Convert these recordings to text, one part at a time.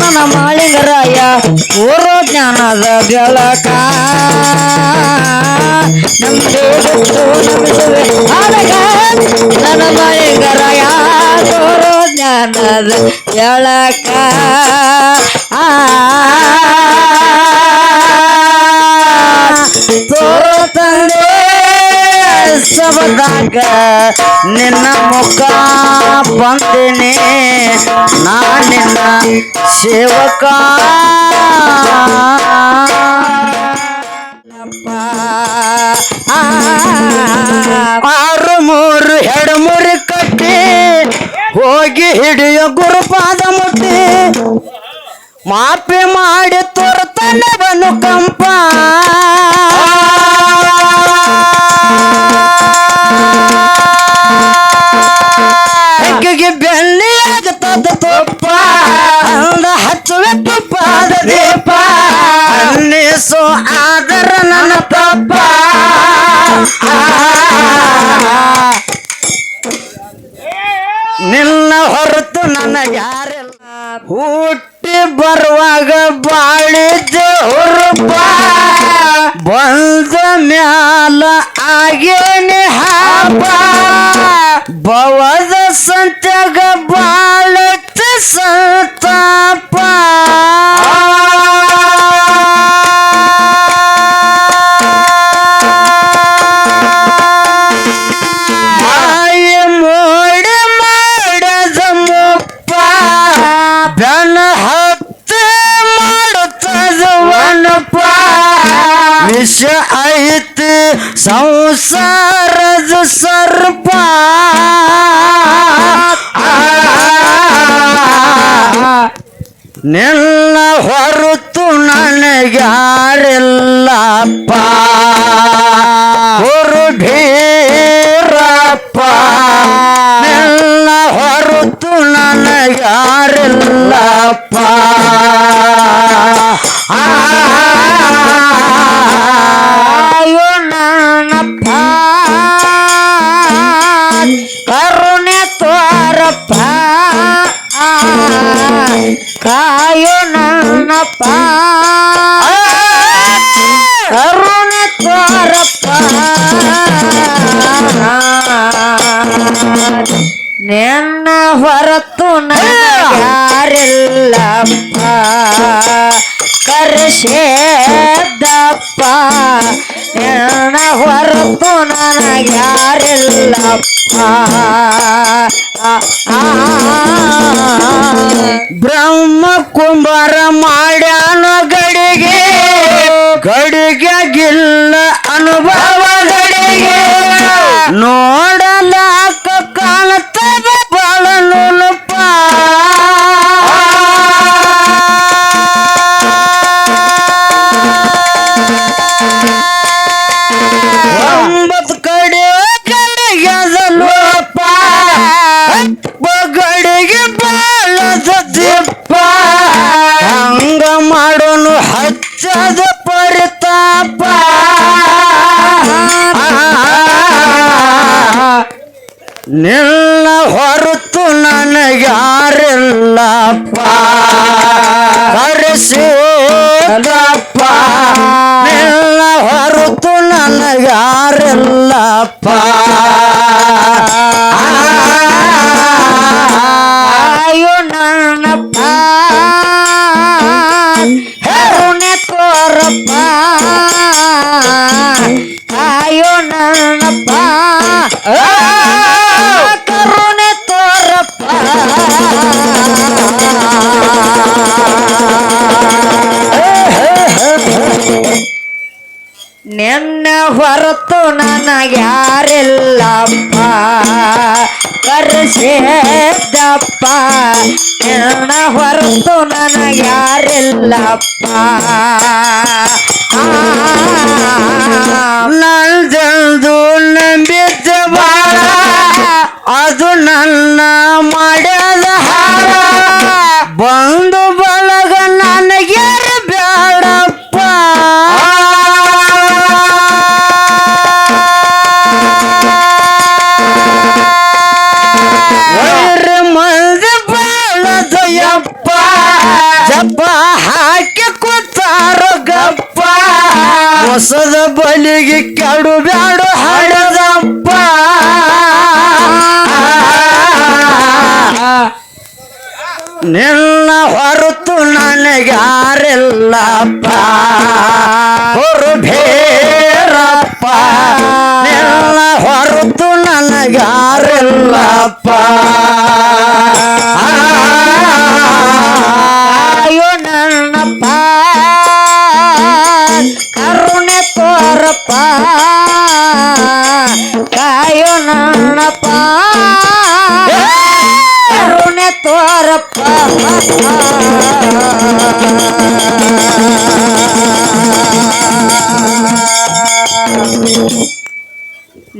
ನನ್ನ ಮಾಳಿಂಗರಾಯ ಓರೋ ಜ್ಞಾನದ ಬೆಳಕ ನಮಗೆ ನನ್ನ ಮಾಳಿಂಗರಾಯ ಓರೋ ಜ್ಞಾನದ ಆ ತೋರೋ ತಂದೆ ಸಬದಾಗ ನಿನ್ನ ಮುಖ ಬಂದಿನಿ. ನಾ ನಿನ್ನ ಸೇವಕ. ಆರು ಮೂರು, ಎರಡು ಮೂರು ಕಟ್ಟಿ ಹೋಗಿ ಹಿಡಿಯೋ ಗುರುಪಾದ ಮುಟ್ಟಿ. ಮಾಪಿ ಮಾಡಿ ತೋರ್ತಾನೆ ಬನು ಕಂಪ. ಬೆಕ್ಕಿಗೆ ಬೆಳ್ಳಿ ಆಗತದ ತುಪ್ಪ ಅಂದ ಹಚ್ಚುವೆ ತುಪ್ಪದ ದೀಪ. ಅನ್ನಿಸು ಆದರ ನನ್ನ ತಪ್ಪ ನಿನ್ನ ಹೊರತು ನನಗೆ ಯಾರೆಲ್ಲ ಹುಟ್ಟಿ ಬರುವಾಗ ಬಾಳಿ ಹುರುಪ. ಬಂದ ಮ್ಯಾಲ ಆಗೇನೆ ಹಬ್ಬ ಬವದ ಸಂತ್ಯಾಗ ಬಾಳತ್ತ ಸಂತಾಪ. ವಿಷ ಐತಿ ಸಂಸಾರದ ಸರ್ಪ ನಿನ್ನ ಹೊರತು ನನಗ್ಯಾರಿಲ್ಲಪ್ಪ ಗುರು ಭೀರಪ್ಪ ನಿನ್ನ ಹೊರತು ನನಗ್ಯಾರಿಲ್ಲಪ್ಪ ಆಯೋ ನನ್ನಪ್ಪ ಕರುಣೆ ತೋರಪ್ಪ ಕಾಯೋ ನನ್ನಪ್ಪ ಕರುಣೆ ತೋರಪ್ಪ ನಿನ್ನ ಹೊರತು ಯಾರಿಲ್ಲಪ್ಪ ಕರ್ಷೇದಪ್ಪ ನಿನ್ನ ಹೊರತು ನನಗ್ಯಾರಿಲ್ಲಪ್ಪ. ಬ್ರಹ್ಮ ಕುಂಬಾರ ಮಾಡ್ಯಾನ ಗಡಿಗೆ. ಗಡಿಗೆಗಿಲ್ಲ ಅನುಭವ ಗಡಿಗೆ ನೋಡಲಾಕ ನಿನ್ನ ಹೊರತು ನನಗ್ಯಾರಿಲ್ಲಪ್ಪ ಹರಿಸಿದಪ್ಪ ನಿನ್ನ ಹೊರತು ನನಗ್ಯಾರಿಲ್ಲಪ್ಪ ಆಯೋ ನನ್ನಪ್ಪ ಹೆರುಣೆ ತೋರಪ್ಪ ಆಯೋ ನನ್ನಪ್ಪ ಕರುಣೆ ತೋರಪ್ಪ ನಿನ್ನ ಹೊರತು ನನಗ್ಯಾರಿಲ್ಲಪ್ಪ ಕರೆಸಿದ್ದಪ್ಪ ನಿನ್ನ ಹೊರತು ನನಗ್ಯಾರಿಲ್ಲಪ್ಪ ನಂದು ನಂಬಿದ್ದ ಬಾಳ. ಅದು ನನ್ನ ಮಾಡ್ಯದ ಹಾರ. ಬಂದು ಬಳಗ ನನಗೆ ಬ್ಯಾಡಪ್ಪ. ಮಂದಿ ಬಾಳ ದಪ್ಪ ಹಾಕಿ ಕೂತಾರ ಗಪ್ಪ. ಹೊಸದ ಬಲಿಗೆ ಕೆಡು ಬ್ಯಾಡು ಹಳದಪ್ಪ ನಿನ್ನ ಹೊರತು ನನಗ್ಯಾರಿಲ್ಲಪ್ಪ. ಭೇರಪ್ಪ ನಿನ್ನ ಹೊರತು ನನಗ್ಯಾರಿಲ್ಲಪ್ಪ.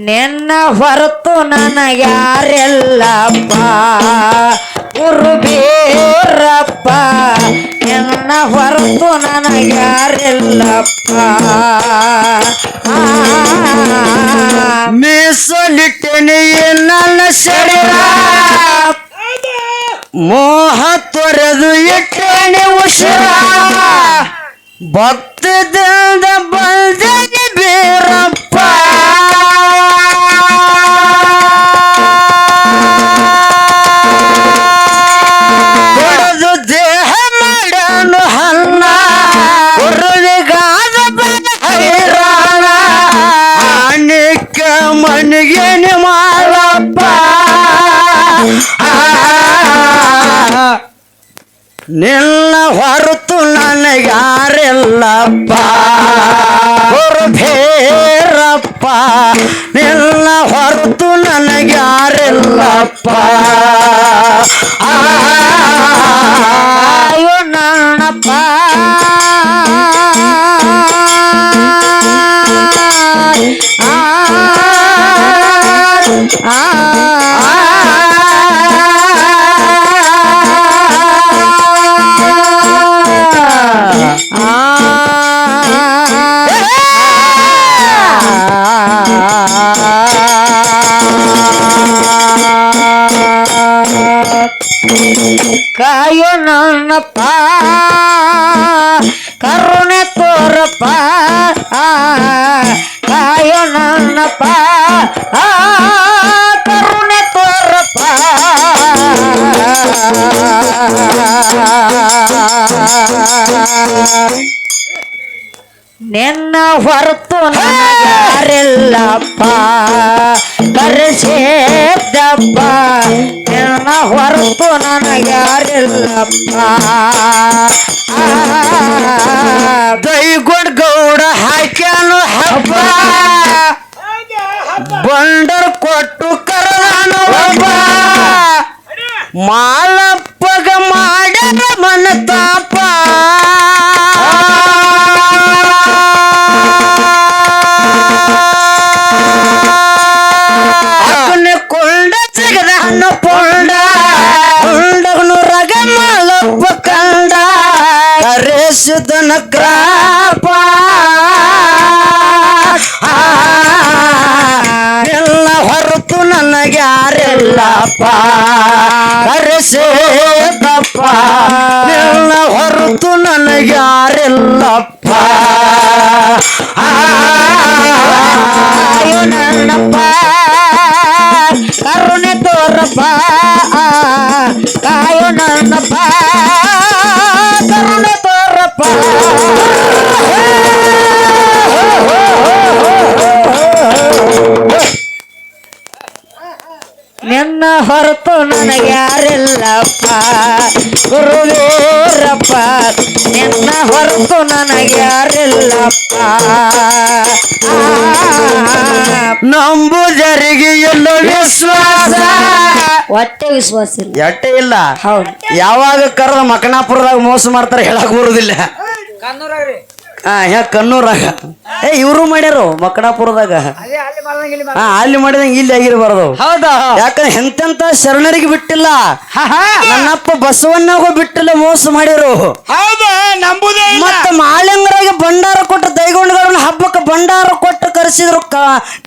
ನಿನ್ನ ಹೊರತು ನನಗ್ಯಾರೆಲ್ಲಪ್ಪ ಉರುಬೇರಪ್ಪ ನಿನ್ನ ಹೊರತು ನನಗ್ಯಾರೆಲ್ಲಪ್ಪ ಮೀಸಲಿಟ್ಟನೆ ನನ್ನ ಶರೀರ. ಮೋಹ ತೊರೆದು ಇಟ್ಟೇನೆ ಉಸಿರ ಭಕ್ತದಿಂದ ಬಂದನೆ ಬೀರಪ್ಪ. ಹೊಡೆದು ದೇಹ ಮಾಡನು ನಿನ್ನ ಹೊರತು ನನಗಾರೆಲ್ಲಪ್ಪ ಬೇರಪ್ಪ. ನಿನ್ನ ಹೊರತು ನನಗಾರೆಲ್ಲಪ್ಪ ಆಯೋ ನನ್ನಪ್ಪ ಕಾಯೋ ನನ್ನಪ್ಪ ಕರುಣೆ ತೋರಪ್ಪ ಕಾಯೋ ನನ್ನಪ್ಪ ಕರುಣೆ ನಿನ್ನ ಹೊರತು ಯಾರಿಲ್ಲಪ್ಪ ಕರೆಸೇದಪ್ಪ ನಿನ್ನ ಹೊರತು ನನಗ್ಯಾರಿಲ್ಲಪ್ಪ ದೈಗೊಂಡ್ ಗೌಡ ಹಾಕ್ಯಾನು ಹಬ್ಬ. ಬಂಡರ್ ಕೊಟ್ಟು ಕರದಾನು ಹಬ್ಬ. ಮಾಲಪ್ಪಗ ಮಾಡ್ಯಾನ ಮನತಾಪ ಕ್ರಾಪ ಎಲ್ಲ ಹೊರತು ನನಗ್ಯಾರಿಲ್ಲಪ್ಪ ಕರೆಸೇದಪ್ಪ ಎಲ್ಲ ಹೊರತು ನನಗ್ಯಾರಿಲ್ಲಪ್ಪ ಆಯೋ ನನ್ನಪ್ಪ. ಕರುಣೆ ತೋರಪ್ಪ. ಕಾಯೋ ನನ್ನಪ್ಪ. ಕರುಣೆ ತೋರಪ್ಪ ನಿನ್ನ ಹೊರತು ನನಗ್ಯಾರಿಲ್ಲಪ್ಪ ಗುರುವೀರಪ್ಪ ನಿನ್ನ ಹೊರತು ನನಗ್ಯಾರಿಲ್ಲಪ್ಪ ನಂಬು ಜರಿಗೆ ಎಲ್ಲ ವಿಶ್ವಾಸ. ಹೊಟ್ಟೆ ವಿಶ್ವಾಸ ಇಲ್ಲ. ಎಟ್ಟೆ ಇಲ್ಲ. ಹೌದು. ಯಾವಾಗ ಕರೆದ ಮಕನಾಪುರದಾಗ ಮೋಸ ಮಾಡ್ತಾರೆ ಹೇಳಕ್ ಬರುದಿಲ್ಲ. ಹಾ ಹ್ಯಾ ಕಣ್ಣೂರಾಗ ಏ ಇವರು ಮಾಡ್ಯಾರು ಮಕ್ಕಡಾಪುರದಾಗ ಹಾ ಅಲ್ಲಿ ಮಾಡಿದಂಗ ಇಲ್ಲಿ ಆಗಿರಬಾರದು. ಹೌದಾ? ಯಾಕಂದ್ರೆ ಎಂತೆಂತ ಶರಣರಿಗೆ ಬಿಟ್ಟಿಲ್ಲ. ನನ್ನಪ್ಪ ಬಸವಣ್ಣಗೂ ಬಿಟ್ಟಿಲ್ಲ ಮೋಸ ಮಾಡಿರು ಹೌದಾ? ನಂಬುದೇ ಮತ್ತೆ ಮಾಳಿಂಗರಾಗ ಭಂಡಾರ ಕೊಟ್ಟು ದೈ ಕೈಗೊಂಡದವ್ರನ್ನ ಹಬ್ಬಕ್ಕೆ ಭಂಡಾರ ಕೊಟ್ಟು ಕರೆಸಿದ್ರು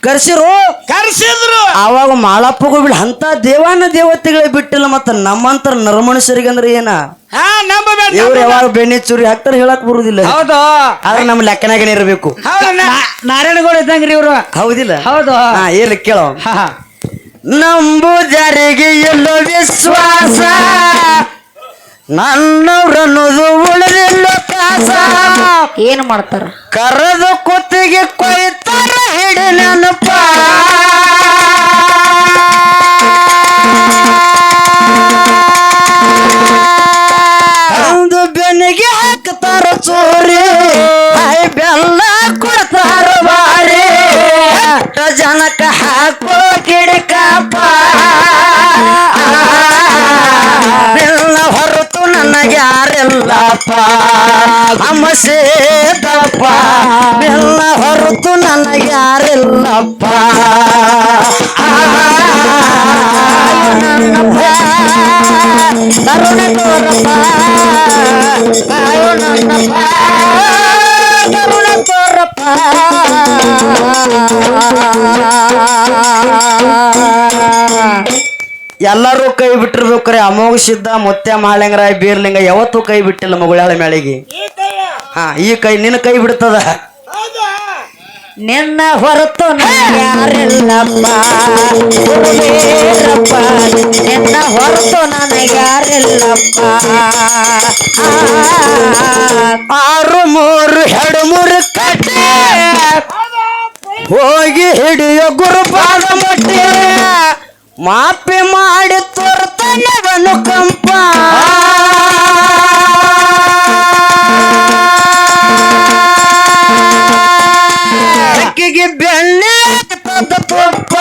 ಕರ್ಸಿರು. ಕರ್ಸಿದ್ರು. ಅವಾಗ ಮಾಳಪ್ಪಗೂ ಬಿಡ ಅಂತ ದೇವಾನ ದೇವತೆಗಳೇ ಬಿಟ್ಟಿಲ್ಲ ಮತ್ತ ನಮ್ಮಂತರ ನರಮನುಷ್ಯರಿಗೆ ಅಂದ್ರೆ ಏನ? ಇವ್ರು ಯಾವಾಗ ಬೆಣ್ಣೆ ಚೂರಿ ಹಾಕ್ತಾರೆ ಹೇಳಕ್ ಬರುದಿಲ್ಲ. ಹೌದು. ಆದ್ರೆ ನಮ್ಮ ಲೆಕ್ಕನಾಗನೇ ಇರಬೇಕು. ನಾರಾಯಣಗೌಡ ಇದ್ದಂಗ್ರಿ ಇವ್ರು. ಹೌದಿಲ್ಲ? ಹೌದು. ಏನ್ ಕೇಳೋ. ನಂಬು ಜರಿಗೆ ಎಲ್ಲೋ ವಿಶ್ವಾಸ. ನನ್ನವ್ರನ್ನೋದು ಉಳಿದಿಲ್ಲ ಕಾಸ. ಏನು ಮಾಡ್ತಾರ? ಕರೆದು ಕುತ್ತಿಗೆ ಕೊಯ್ತಾರ ಹಿಡಿ ನೆನಪ ನನಗೆ ಯಾರಿಲ್ಲಪ್ಪ ಅಮಸೇದಪ್ಪ ಬೆಲ್ಲ ಹೊರತು ನನಗೆ ಯಾರಿಲ್ಲಪ್ಪ. ತರುಣ ತೋರಪ್ಪ. ಬಿಟ್ಟಿರ್ಬೇಕ್ರೆ ಅಮೋಘ ಸಿದ್ಧ ಮುತ್ಯ ಮಾಳಿಂಗರಾಯ ಬೀರ್ಲಿಂಗ ಯಾವತ್ತೂ ಕೈ ಬಿಟ್ಟಿಲ್ಲ ಮಗುಳಾಳ ಮೇಳಿಗೆ ಹಾ ಈ ಕೈ ನಿನ್ನ ಕೈ ಬಿಡ್ತದ? ನಿನ್ನ ಹೊರತು ನನಗಾರಿಲ್ಲಪ್ಪ ನಿನ್ನ ಹೊರತು ನನಗಾರಿಲ್ಲಪ್ಪ ಆರು ಮೂರು ಎರಡು ಮೂರು ಕಟ್ಟೆ. ಹೋಗಿ ಹಿಡಿಯೋ ಗುರುಪಾದ ಮಟ್ಟಿ. ಮಾಪಿ ಮಾಡಿ ತೋರ್ತಾನವನು ಕಂಪ. ಅಕ್ಕಿಗೆ ಬೆಣ್ಣೆ ತುಪ್ಪ.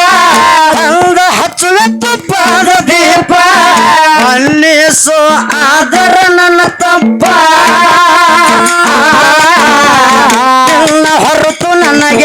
ಅಂದ ಹಚ್ಚುವೆ ತುಪ್ಪದ ದೀಪ. ಅನ್ನಿಸು ಆದರ ನನ್ನ ತಪ್ಪ ಹೊರತು ನನಗೆ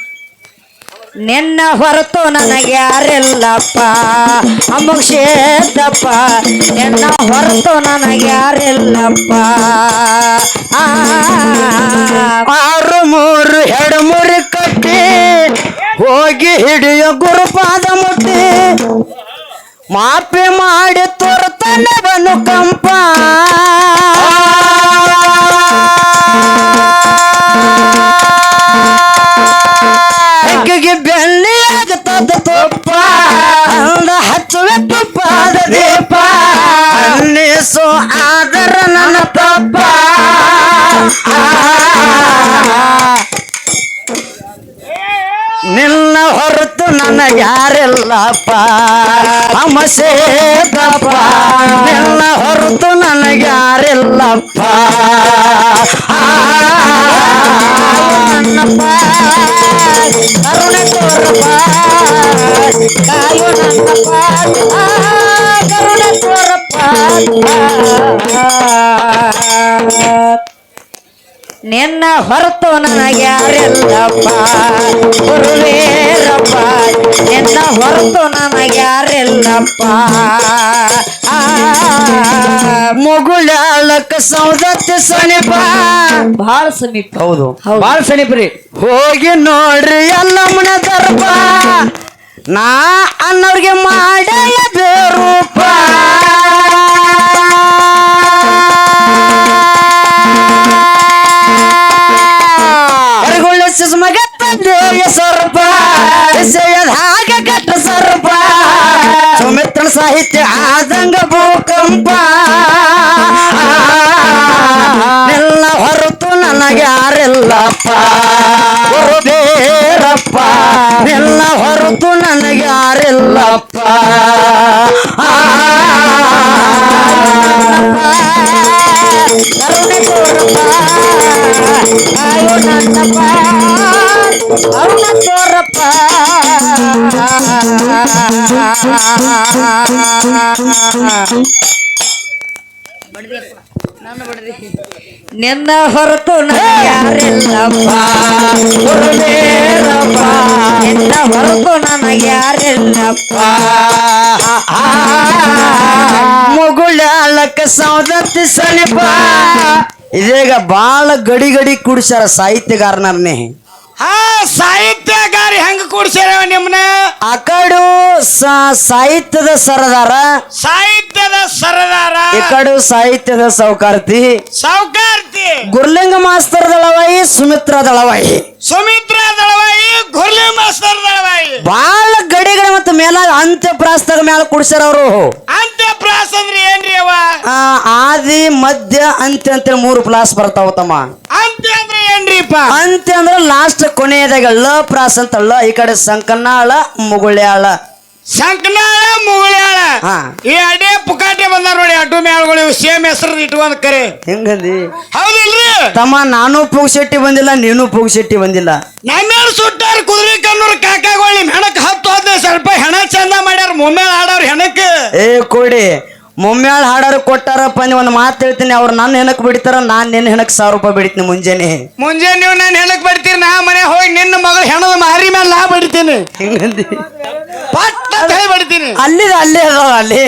ನಿನ್ನ ಹೊರತು ನನಗೆ ಯಾರಿಲ್ಲಪ್ಪ. ಅಮುಕ್ಷೇದಪ್ಪ ನಿನ್ನ ಹೊರತು ನನಗೆ ಯಾರಿಲ್ಲಪ್ಪ. ಆರು ಮೂರು ಎರಡು ಮೂರು ಕಟ್ಟಿ ಹೋಗಿ ಹಿಡಿಯ ಗುರುಪಾದ ಮುಟ್ಟಿ. ಮಾಪಿ ಮಾಡಿ ತೋರ್ತಾನೆ ಬನು ಕಂಪ. ಯಾರಿಲ್ಲಪ್ಪ ಅಮಸೇದಪ್ಪ ನಿನ್ನ ಹೊರತು ನನಗೆ ಯಾರಿಲ್ಲಪ್ಪ ನನ್ನಪ್ಪ ಕರುಣೆ ತೋರಪ್ಪ ಕಾಯೋ ನನ್ನಪ್ಪ ಆ, ಕರುಣೆ ತೋರಪ್ಪ ನಿನ್ನ ಹೊರತು ನನಗೆ ಯಾರಿಲ್ಲಪ್ಪ. ಗುರುವೇರಪ್ಪ ನಿನ್ನ ಹೊರತು ನನಗೆ ಯಾರಿಲ್ಲಪ್ಪ. ಆ, ಮುಗುಳಾಳಕ ಸೌದತ್ತಿ ಸನಿಪ ಬಹಳ ಸಮೀಪ. ಹೌದು. ಬಾಳ ಸನಿಪ್ರಿ ಹೋಗಿ ನೋಡ್ರಿ ಎಲ್ಲಮ್ಮನ ದರ್ಪ ನಾ ಅನ್ನೋರ್ಗೆ ಮಾಡಲ್ಲ ಸಾಹಿತ್ಯ ಆದಂಗ ಭೂಕಂಪ. ಎಲ್ಲ ಹೊರತು ನನಗೆ ಯಾರೆಲ್ಲಪ್ಪ. ಗುರುದೇರಪ್ಪ ಎಲ್ಲ ಹೊರತು ನನಗೆ ಯಾರೆಲ್ಲಪ್ಪ. ನನ್ನಪ್ಪ ನಿನ್ನ ಹೊರತು ನನಗೆ ಯಾರಿಲ್ಲಪ್ಪ. ಗುರುವೇರಪ್ಪ ನಿನ್ನ ಹೊರತು ನನಗೆ ಯಾರಿಲ್ಲಪ್ಪ. ಮುಗುಳ್ಯಾಳಕ್ಕ ಸೌದತ್ತಿ ಸಲಿಪ ಇದೀಗ ಬಾಳ ಗಡಿ ಗಡಿ ಕುಡಿಸ್ಯಾರ ಸಾಹಿತ್ಯಗಾರನರ್ನೇ. ಹಾ ಸಾಹಿತ್ಯಗಾರಿ ಹೆಂಗ ಕೂಡ್ಸ್ಯಾರ ನಿಮ್ನ? ಅಕಡು ಸ- ಸಾಹಿತ್ಯದ ಸರದಾರ. ಸಾಹಿತ್ಯದ ಸರದಾರ. ಈ ಕಡು ಸಾಹಿತ್ಯದ ಸೌಕಾರ್ತಿ. ಸಾವುಕಾರ್ತಿ ಗುರ್ಲಿಂಗ ಮಾಸ್ತರ್ ದಳವಾಯಿ ಸುಮಿತ್ರ ದಳವಾಯಿ. ಸುಮಿತ್ರ ದಳವಾಯಿ. ಗುರ್ಲಿ ಮಾಸ್ತರ್ ಬಾಳ ಗಡಿಗಡೆ ಮತ್ತು ಮೇಲಾಗ ಅಂತ್ಯ ಪ್ರಾಸ್ತದ ಮ್ಯಾಲ ಕುಡಿಸ್ಯಾರ ಅವರು. ಅಂತ್ಯ ಪ್ರಾಸ ಅಂದ್ರೆ ಏನ್ರಿ ಅವ? ಆದಿ ಮಧ್ಯ ಅಂತ್ಯ ಅಂತ ಮೂರು ಪ್ಲಾಸ್ ಬರ್ತಾವ ತಮ್ಮ. ಅಂತ್ಯ ಅಂದ್ರೆ ಏನ್ರಿಪ್ಪ? ಅಂತ್ಯ ಅಂದ್ರೆ ಲಾಸ್ಟ್ ಕೊನೆಯದಾಗ ಲ ಪ್ರಾಸ ಅಂತ ಲ ಈ ಕಡೆ ಸಂಕನಾಳ ಮುಗುಳ್ಯಾಳ. ಸಂಕನಾಳ ಮುಗುಳ್ಯಾಳ. ಈ ಅಡೇ ಪುಕಾಟೆ ಬಂದಾರ ನೋಡಿ ಅಡ್ಡು ಮೇಳಗಳು ಸೇಮ್ ಹೆಸರು ಇಟ್ಕೊಂಡ್ ಕರೆ. ಹೆಂಗಂದಿ? ಹೌದಿಲ್ರಿ? ತಮ್ಮ ನಾನು ಪುಗ್ಶೆಟ್ಟಿ ಬಂದಿಲ್ಲ ನೀನು ಪುಗ್ಶೆಟ್ಟಿ ಬಂದಿಲ್ಲ. ನಮ್ಮೇಳ ಸುಟ್ಟಾರ ಕುದುರೆ ಕಣ್ಣೂರ್ ಕಾಕಾಗೋಳಿ ಹೆಣಕ್ ಹತ್ತು ಹದಿನೈದು ಸ್ವಲ್ಪ ಹೆಣ ಚಂದ ಮಾಡ್ಯಾರ ಮೊಮ್ಮೆ ಆಡವ್ರ ಹೆಣಕ್. ಏ ಕೊಡಿ ಮೊಮ್ಮ್ಯಾಳ ಹಾಡಾರು ಕೊಟ್ಟಾರಪ್ಪ ನೀ ಒಂದು ಮಾತು ಹೇಳ್ತೀನಿ. ಅವ್ರು ನನ್ನ ಹೆಣಕ್ ಬಿಡ್ತಾರ ನಾನ್ ನಿನ್ನ ಹೆಣಕ್ ಸಾವಿರ ರೂಪಾಯಿ ಬಿಡ್ತೀನಿ ಮುಂಜಾನೆ. ಮುಂಜಾನೆ ನೀವು ನಾನು ಹೆಣಕ್ ಬಿಡ್ತೀರಿ ನಾ ಮನೆ ಹೋಗಿ ನಿನ್ನ ಮಗಳ ಹೆಣದ ಮಾರಿ ಮೇಲೆ ನಾ ಬಿಡ್ತೀನಿ. ಹೆಂಗಂದಿ? ಬಡಿತೀನಿ. ಅಲ್ಲಿದ ಅಲ್ಲೇ ಅದಾವ ಅಲ್ಲಿ.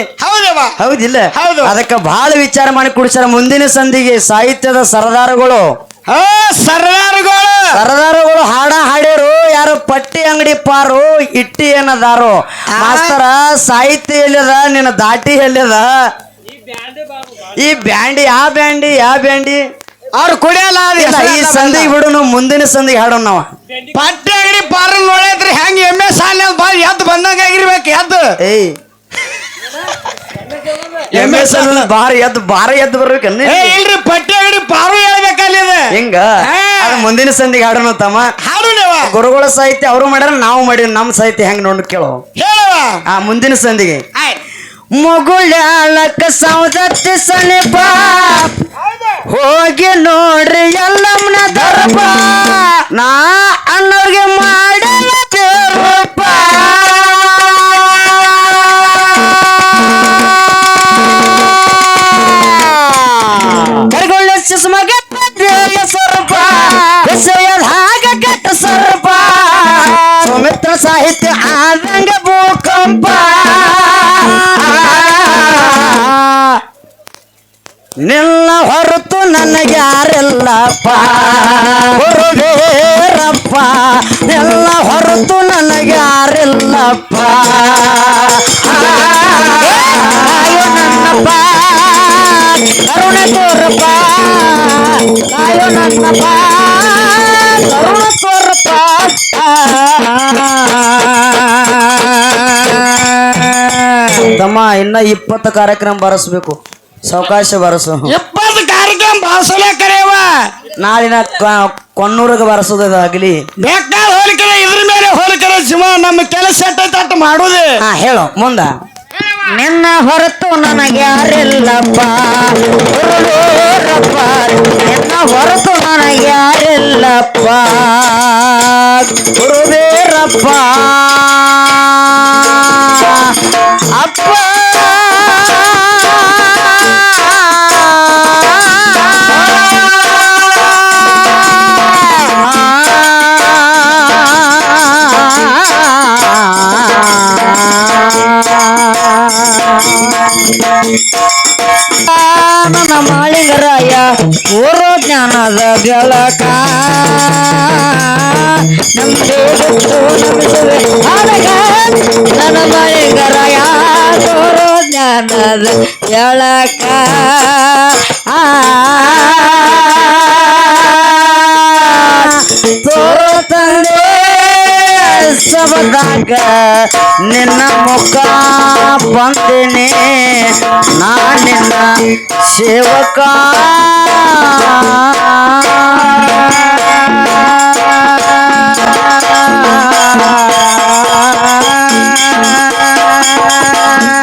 ಹೌದಿಲ್ಲ? ಹೌದು. ಅದಕ್ಕೆ ಬಹಳ ವಿಚಾರ ಮಾಡಿ ಕುಡಿಸ್ಯಾರ. ಮುಂದಿನ ಸಂಧಿಗೆ ಸಾಹಿತ್ಯದ ಸರದಾರಗಳು ಹಾ ಸರ್ದಾರ್ಗಳು. ಸರದಾರಗಳು ಹಾಡ ಹಾಡ್ಯರು ಯಾರು ಪಟ್ಟಿ ಅಂಗಡಿ ಪಾರು ಇಟ್ಟಿ ಏನದಾರು. ಮಾಸ್ತರ ಸಾಹಿತ್ಯ ಎಲ್ಲಿದ ನಿನ್ನ ದಾಟಿ ಎಲ್ಲಿದ? ಈ ಬ್ಯಾಂಡಿ ಯಾವ ಬ್ಯಾಂಡಿ ಯಾವ ಬ್ಯಾಂಡಿ ಅವ್ರು ಕುಡಿಯಲ್ಲ ಈ ಸಂದಿಗೆ ಬಿಡು ನಾವು ಮುಂದಿನ ಸಂದಿಗೆ ಹಾಡೋಣ ನಾವು. ಪಟ್ಟಿ ಅಂಗಡಿ ಪಾರು ನೋಡೈತ್ರಿ ಹೆಂಗ್ ಎಮ್ಮೆ ಸಾಲ ಬಾರಿ ಎದ್ದು ಬಂದಂಗ ಆಗಿರ್ಬೇಕು ಎದ್ದು. ಏಯ್ ಎಂ ಎಸ್ ಬಾರಿ ಎದ್ದು ಬಾರಿ ಎದ್ದು ಬರ್ಬೇಕನ್ನ ಏ ಇಲ್ರಿ ಪಟ್ಟಿ ಅಂಗಡಿ ಪಾರು ಹೇಳ್ಬೇಕಲ್ಲ ಇದು. ಹಿಂಗ. ಅದು ಮುಂದಿನ ಸಂದಿಗೆ ಹಾಡೋಣ ತಮ್ಮ. ಹಾಡು ನೀವ. ಗುರುಗಳ ಸಾಹಿತ್ಯ ಅವರು ಮಾಡ್ಯಾರ ನಾವು ಮಾಡಿ ನಮ್ಮ ಸಾಹಿತ್ಯ ಹೆಂಗ್ ನೋಡ್ ಕೇಳೋ. ಹೇಳವ. ಆ ಮುಂದಿನ ಸಂಧಿಗೆ ಮಗುಳಕ್ಕ ಮುಗುಳ್ಯಾಳಕ್ಕ ಸೌದತ್ತಿ ಸನಿಪ ಹೋಗಿ ನೋಡ್ರಿ ಎಲ್ಲಮ್ಮನ ದರ್ಬಾ. ನಾ ಸಾಹಿತ್ಯ ಆದಂಗ ಭೂಕಂಪ. ನಿನ್ನ ಹೊರತು ನನಗೆ ಯಾರಿಲ್ಲಪ್ಪ. ಗುರುವೇರಪ್ಪ ನಿನ್ನ ಹೊರತು ನನಗೆ ಯಾರಿಲ್ಲಪ್ಪ. ಕಾಯೋ ನನ್ನಪ್ಪ, ಕರುಣೆ ತೋರಪ್ಪ. ನನ್ನಪ್ಪ, ಕರುಣೆ ತೋರಪ್ಪ. ತಮ್ಮ ಇನ್ನ ಇಪ್ಪತ್ತು ಕಾರ್ಯಕ್ರಮ ಬರಸ್ಬೇಕು. ಸಾವಕಾಶ ಬರಸು. ಇಪ್ಪತ್ತು ಕಾರ್ಯಕ್ರಮ ಭಾಷಣ ಕರೆಯವ ನಾಳಿನ ಕೊನ್ನೂರಿಗೆ ಬರಸೋದಾಗ್ಲಿ ಬೇಕಾದ ಹೋಲಿಕೆ ಇದ್ರ ಮೇಲೆ ಹೋಲಿಕೆ ಶಿವ ನಮ್ಮ ಕೆಲಸ ಅಟ್ಟ ಮಾಡುದೇ. ಹಾ ಹೇಳು ಮುಂದ. ನಿನ್ನ ಹೊರತು ನನಗೆ ಯಾರಿಲ್ಲಪ್ಪ. ಗುರುವೇರಪ್ಪ ನಿನ್ನ ಹೊರತು ನನಗೆ ಯಾರಿಲ್ಲಪ್ಪ. ಗುರುದೇರಪ್ಪ ಅಪ್ಪ! ನನ್ನ ಮಾಳಿಂಗರಾಯ ಓರೋ ಜ್ಞಾನದ ಬೆಳಕ ನಮ್ಮ ಗೊತ್ತು ಅನ್ನದ ಎಳಕ ತಂದೆ ಸಬದಾಗ ನಿನ್ನ ಮುಖ ಬಂದಿನಿ ನಾ ನಿನ್ನ ಸೇವಕ Thank.